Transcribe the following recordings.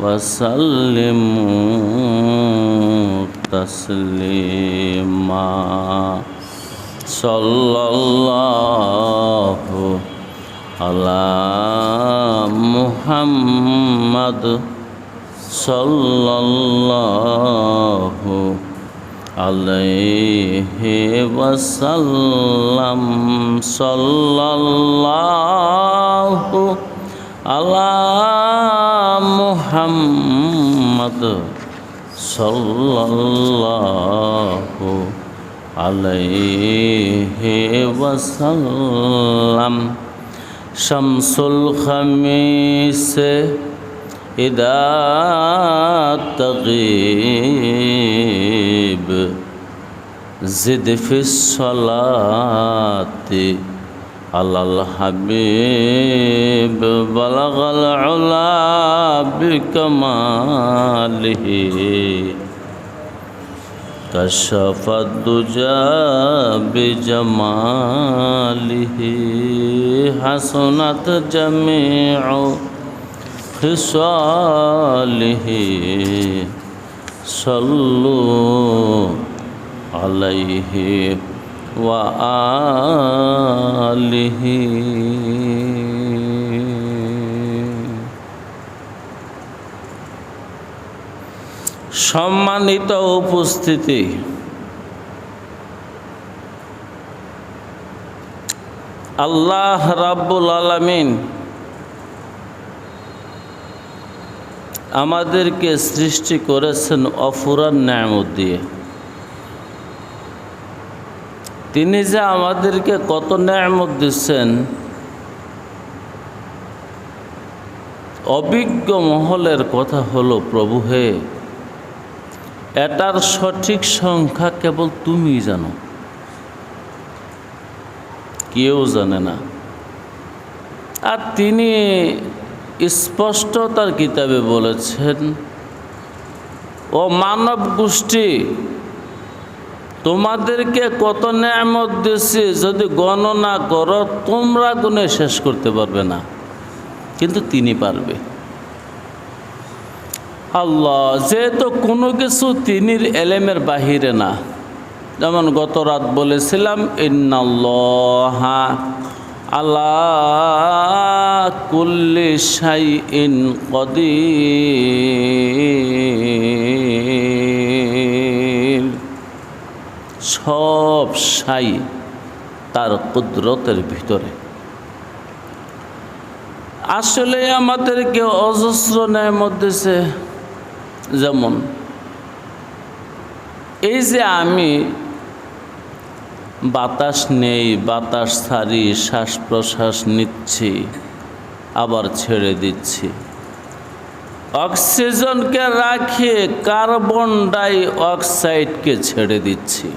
وسلموا تسليما صلى الله على محمد صلى الله عليه وسلم صلى الله على محمد صلى الله عليه وسلم شمس الخميس إذا تغيب زد في الصلاة على الحبيب بلغ العلا بكماله كشف الدجى بجماله حسنت جميع خصاله صلوا عليه وآله সম্মানিত উপস্থিতি আল্লাহ রাব্বুল আলামিন আমাদেরকে সৃষ্টি করেছেন অফুরান ন্যামত দিয়ে তিনি যে আমাদেরকে কত ন্যামত দিচ্ছেন, অভিজ্ঞ মহলের কথা হলো, প্রভু হে, এটার সঠিক সংখ্যা কেবল তুমি জানো। কেউ জানে না। আর তিনি স্পষ্ট তার কিতাবে বলেছেন, ও মানব গোষ্ঠী তোমাদেরকে কত ন্যামত দিয়েছি, যদি গণনা করো, তোমরা গুণে শেষ করতে পারবে না। কিন্তু তিনি পারবে। আল্লাহ, যেহেতু কোনো কিছু তিনির এলেমের বাহিরে না, যেমন গত রাত বলেছিলাম, ইন্নাল্লাহা আল্লাহ কুল্লি শাই ইন কদির। সব সাই তার কুদরতের ভিতরে। আসলে আমাদেরকে অজস্র ন্যায় মধ্যে যেমন এই যে আমি বাতাস নেই, বাতাস ছাড়ি শ্বাস প্রশ্বাস নিচ্ছি, আবার ছেড়ে দিচ্ছি। অক্সিজেনকে রাখে, কার্বন ডাই অক্সাইডকে ছেড়ে দিচ্ছি।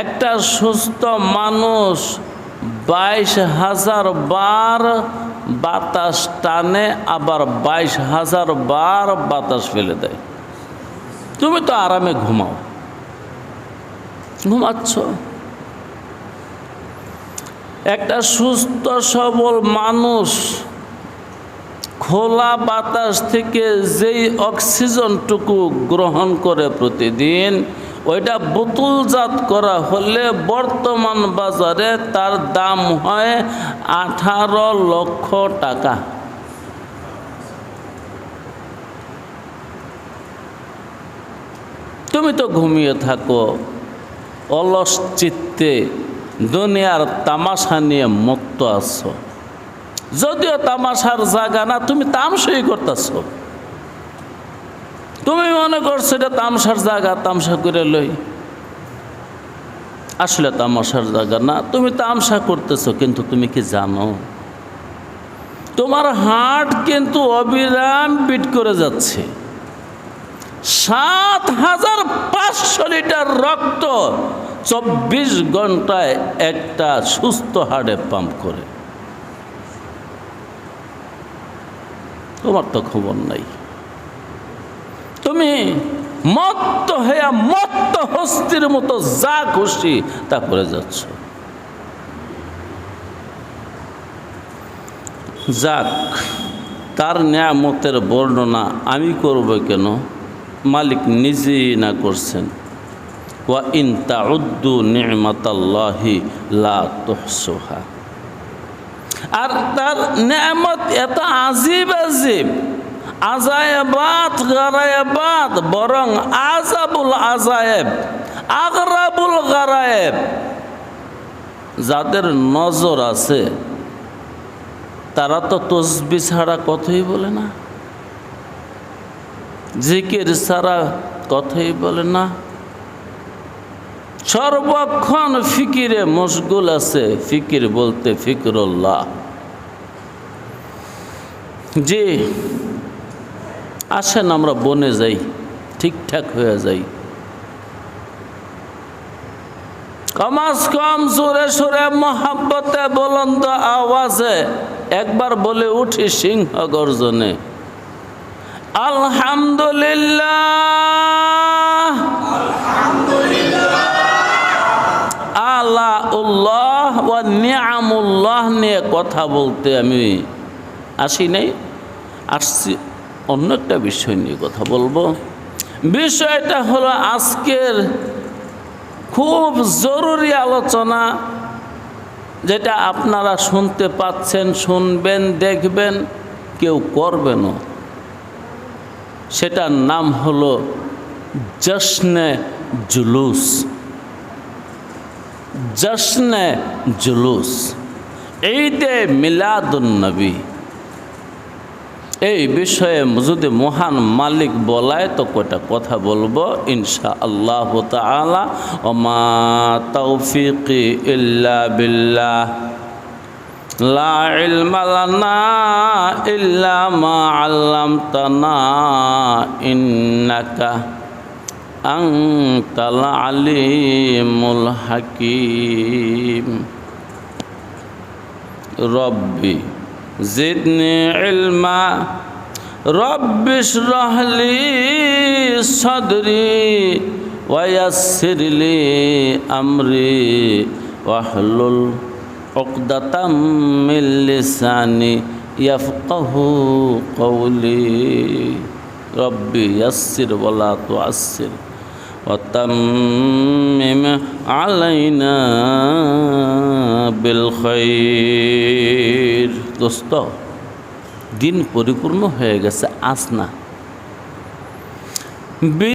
একটা সুস্থ মানুষ বাইশ হাজার বার বাতাস টানে, আবার বাইশ হাজার বার বাতাস ফেলে দেয়। তুমি তো আরামে ঘুমাও। ঘুমাচ্ছ। একটা সুস্থ, সবল মানুষ খোলা বাতাস থেকে যেই অক্সিজেনটুকু গ্রহণ করে প্রতিদিন ওইটা বোতলজাত করা হলে বর্তমান বাজারে তার দাম হয় আঠারো লক্ষ টাকা। তুমি তো ঘুমিয়ে থাকো, অলস চিত্তে দুনিয়ার তামাশা নিয়ে মুক্ত আছো। যদিও তামাশার জায়গা না, তুমি তামসাই করতেছ। তুমি মনে করছ এটা তামসার জায়গা, তামসা করে লই। আসলে তামাশার জায়গা না, তুমি তামসা করতেছো, কিন্তু তুমি কি জানো? তোমার হার্ট কিন্তু অবিরাম বিট করে যাচ্ছে। সাত হাজার পাঁচশো লিটার রক্ত চব্বিশ ঘন্টায় একটা সুস্থ হার্টে পাম্প করে। তোমার তো খবর নাই। তুমি মত্ত হইয়া মত্ত হস্তির মতো যা খুশি তা করে যাচ্ছ। যাক, তার নিয়ামতের বর্ণনা আমি করব কেন? মালিক নিজেই না করছেন। ওয়া ইন তাউদ্দু নি'মাতাল্লাহি লা তুহসুহা। আর তার নিয়ামত এত আজিব আজিব আজায়াবাত, গারায়াবাত, বরং আজাবুল আজায়েব আগরাবুল গারায়েব। যাদের নজর আছে, তারা তো তসবি ছাড়া কথাই বলে না। জিকির ছাড়া কথাই বলে না। সর্বক্ষণ ফিকিরে মশগুল আছে, ফিকির বলতে ফিকরুল্লাহ। যে আসেন, আমরা বনে যাই, ঠিকঠাক হয়ে যাই। কমাস কম সুরে সুরে মহাব্বতে বলন্দ আওয়াজে, একবার বলে উঠি সিংহ গর্জনে আলহামদুলিল্লাহ। আল্লাহ উল্লাহ ও নিয়ামুল্লাহ নিয়ে কথা বলতে আমি আসি নাই। আসছি। অন্য একটা বিষয় নিয়ে কথা বলব। বিষয়টা হলো আজকের খুব জরুরি আলোচনা যেটা আপনারা শুনতে পাচ্ছেন, শুনবেন, দেখবেন, কেউ করবেনও সেটার নাম হলো জশ্নে জুলুস। জশ্নে জুলুস। ঈদে মিলাদুন্নবী এই বিষয়ে যদি মহান মালিক বলায়, তো কয়টা কথা বলব? ইনশা আল্লাহ তালা ওমা তৌফিকি ইল্লা ইল্লা মা আল্লামতানা রব্বি زدني علما. رب اشرح لي صدري ويسر لي أمري. واحلل عقدة من لساني يفقه قولي. ربي يسر ولا تعسر. وتمم علينا بالخير দোস্ত দিন পরিপূর্ণ হয়ে গেছে আস না